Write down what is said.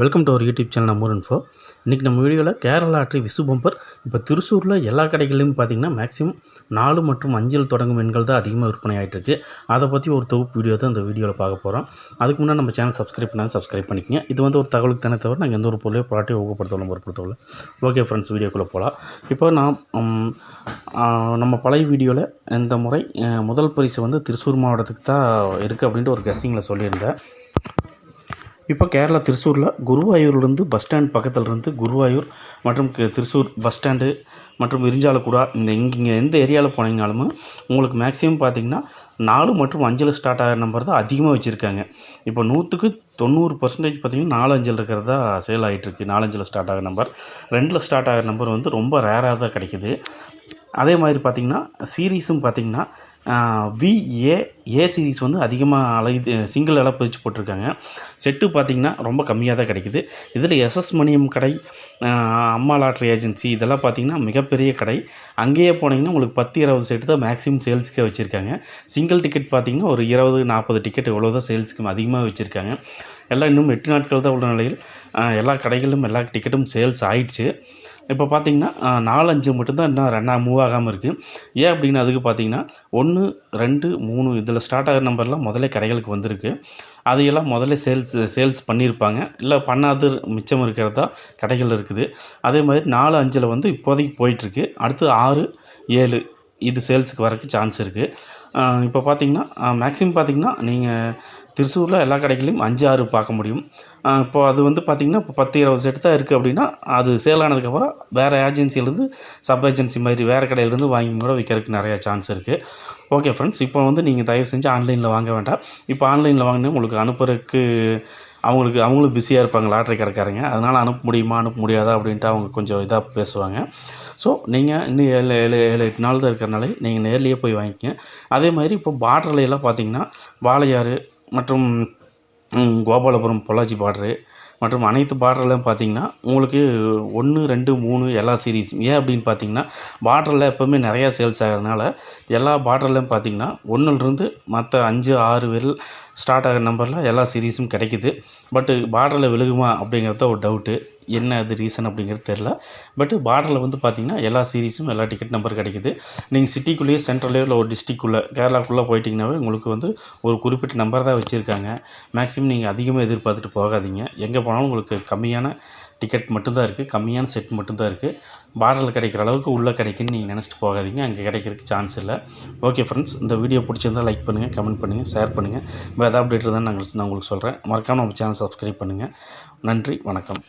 Welcome to our YouTube channel நம்ம info இன்றைக்கி நம்ம வீடியோவில் கேரளா ஆற்றி விசு பம்பர் இப்போ திருச்சூரில் எல்லா கடைகள்லையும் பார்த்தீங்கன்னா மேக்ஸிமம் நாலு மற்றும் அஞ்சில் தொடங்கும் எண்கள் தான் அதிகமாக விற்பனை ஆகிட்டுருக்கு அதை பற்றி ஒரு தொகுப்பு வீடியோ தான் இந்த வீடியோவில் பார்க்க போகிறோம் அதுக்கு முன்னாடி நம்ம சேனல் சப்ஸ்கிரைப் பண்ணால் சப்ஸ்கிரைப் பண்ணிக்கங்க. இது வந்து ஒரு தகவலுக்கு தானே தவிர நாங்கள் எந்த ஒரு பொருளையோ ப்ராடக்ட்டை ஊக்கப்படுத்தவில்லை பொருட்படுத்தவில்லை ஓகே ஃப்ரெண்ட்ஸ் வீடியோக்குள்ளே போகலாம் இப்போ நான் நம்ம பழைய வீடியோவில் இந்த முறை முதல் பரிசு வந்து திருச்சூர் மாவட்டத்துக்கு தான் இருக்குது அப்படின்ட்டு ஒரு கெஸ்டிங்கில் சொல்லியிருந்தேன். இப்போ கேரளா திருச்சூரில் குருவாயூர்லேருந்து பஸ் ஸ்டாண்ட் பக்கத்தில் இருந்து குருவாயூர் மற்றும் திருச்சூர் பஸ் ஸ்டாண்டு மற்றும் விரிஞ்சாலக்குடா இந்த இங்கே இங்கே எந்த ஏரியாவில் போனீங்கனாலும் உங்களுக்கு மேக்ஸிமம் பார்த்தீங்கன்னா நாலு மற்றும் அஞ்சில் ஸ்டார்ட் ஆகிற நம்பர் தான் அதிகமாக வச்சுருக்காங்க. இப்போ நூற்றுக்கு தொண்ணூறு பர்சன்டேஜ் பார்த்தீங்கன்னா நாலு அஞ்சில் இருக்கிறதா சேல் ஆகிட்டுருக்கு நாலஞ்சில் ஸ்டார்ட் ஆகிற நம்பர் ரெண்டில் ஸ்டார்ட் ஆகிற நம்பர் வந்து ரொம்ப ரேராக தான் கிடைக்குது. அதே மாதிரி பார்த்திங்கன்னா சீரீஸும் பார்த்திங்கன்னா விஏ ஏ சீரீஸ் வந்து அதிகமாக அலை சிங்கிள் எல்லாம் பிரித்து போட்டிருக்காங்க. செட்டு பார்த்திங்கன்னா ரொம்ப கம்மியாக தான் கிடைக்குது. இதில் எஸ்எஸ் மணியம் கடை அம்மா லாட்ரி ஏஜென்சி இதெல்லாம் பார்த்திங்கன்னா பெரிய கடை. அங்கேயே போனீங்கன்னா உங்களுக்கு பத்து இருபது செட்டு தான் மேக்ஸிமம் சேல்ஸ்க்கே வச்சுருக்காங்க. சிங்கிள் டிக்கெட் பார்த்திங்கன்னா ஒரு இருபது நாற்பது டிக்கெட் இவ்வளோ தான் சேல்ஸுக்கு அதிகமாக வச்சுருக்காங்க. எல்லாம் இன்னும் எட்டு நாட்கள் தான் உள்ள நிலையில். எல்லா கடைகளிலும் எல்லா டிக்கெட்டும் சேல்ஸ் ஆயிடுச்சு. இப்போ பார்த்தீங்கன்னா நாலஞ்சு நாலு அஞ்சு மட்டும்தான் இன்னும் ரெண்டா மூவ் ஆகாமல் இருக்குது ஏன் அப்படின்னு அதுக்கு பார்த்தீங்கன்னா ஒன்று ரெண்டு மூணு இதில் ஸ்டார்ட் ஆகிற நம்பர்லாம் முதல்ல கடைகளுக்கு வந்திருக்கு. அதையெல்லாம் முதல்ல சேல்ஸ் சேல்ஸ் பண்ணியிருப்பாங்க. இல்லை பண்ணாது மிச்சம் இருக்கிறதா கடைகள் இருக்குது. அதே மாதிரி நாலு அஞ்சில் வந்து இப்போதைக்கு போயிட்டுருக்கு. அடுத்து ஆறு ஏழு இது சேல்ஸுக்கு வரக்கு சான்ஸ் இருக்குது இப்போ பார்த்தீங்கன்னா மேக்ஸிமம் பார்த்தீங்கன்னா நீங்கள் திருச்சூரில் எல்லா கடைகளையும் அஞ்சு ஆறு பார்க்க முடியும். இப்போது இப்போ அது வந்து பார்த்திங்கன்னா இப்போ பத்து இருபது செட்டு தான் இருக்குது அப்படின்னா அது சேல் ஆனதுக்கப்புறம் வேறு ஏஜென்சிலேருந்து சப் ஏஜென்சி மாதிரி வேறு கடையிலேருந்து வாங்கி கூட விற்கிறதுக்கு நிறையா சான்ஸ் இருக்குது ஓகே ஃப்ரெண்ட்ஸ் இப்போ வந்து நீங்கள் தயவு செஞ்சு ஆன்லைனில் வாங்க வேண்டாம். இப்போ ஆன்லைனில் வாங்கினா உங்களுக்கு அனுப்புறதுக்கு அவங்களுக்கு அவங்களும் பிஸியாக இருப்பாங்க லாட்ரி கடைக்காரங்க. அதனால் அனுப்ப முடியுமா அனுப்ப முடியாதா அப்படின்ட்டு அவங்க கொஞ்சம் இதாக பேசுவாங்க. ஸோ நீங்கள் இன்னும் ஏழு ஏழு ஏழு எட்டு நாள் தான் இருக்கிறனால நீங்கள் நேர்லேயே போய் வாங்கிக்கங்க. அதே மாதிரி இப்போ பார்டர்ல எல்லாம் பார்த்தீங்கன்னா வாழையாறு மற்றும் கோபாலபுரம் பொள்ளாச்சி பார்டரு மற்றும் அனைத்து பார்டர்லையும் பார்த்தீங்கன்னா உங்களுக்கு ஒன்று ரெண்டு மூணு எல்லா சீரீஸும் ஏன் அப்படின்னு பார்த்தீங்கன்னா பார்டரில் எப்போவுமே நிறையா சேல்ஸ் ஆகிறதுனால எல்லா பார்டர்லையும் பார்த்தீங்கன்னா ஒன்றுலேருந்து மற்ற அஞ்சு ஆறு விரல் ஸ்டார்ட் ஆகிற நம்பரில் எல்லா சீரீஸும் கிடைக்குது. பட்டு பார்டரில் விழுகுமா அப்படிங்கிறது ஒரு டவுட்டு என்ன அது ரீசன் அப்படிங்கிறது தெரில பட்டு பார்டரில் வந்து பார்த்தீங்கன்னா எல்லா சீரீஸும் எல்லா டிக்கெட் நம்பர் கிடைக்குது. நீங்கள் சிட்டிக்குள்ளேயே சென்ட்ரல்லையோ இல்லை ஒரு டிஸ்ட்ரிக்குள்ளே கேரளாக்குள்ளே போயிட்டீங்கன்னாவே உங்களுக்கு வந்து ஒரு குறிப்பிட்ட நம்பர் தான் வச்சுருக்காங்க. மேக்ஸிமம் நீங்கள் அதிகமாக எதிர்பார்த்துட்டு போகாதீங்க. எங்கே போனாலும் உங்களுக்கு கம்மியான டிக்கெட் மட்டும்தான் இருக்குது கம்மியான செட் மட்டும்தான் இருக்குது பார்டரில் கிடைக்கிற அளவுக்கு உள்ளே கிடைக்குன்னு நீங்கள் நினச்சிட்டு போகாதீங்க. அங்கே கிடைக்கிறதுக்கு சான்ஸ் இல்லை. ஓகே ஃப்ரெண்ட்ஸ் இந்த வீடியோ பிடிச்சிருந்தால் லைக் பண்ணுங்கள் கமெண்ட் பண்ணுங்கள் ஷேர் பண்ணுங்கள் வேறு ஏதாவது அப்டேட் இருந்தால் நாங்கள் நான் உங்களுக்கு சொல்கிறேன் மறக்காமல் நம்ம சேனல் சப்ஸ்கிரைப் பண்ணுங்கள் நன்றி வணக்கம்.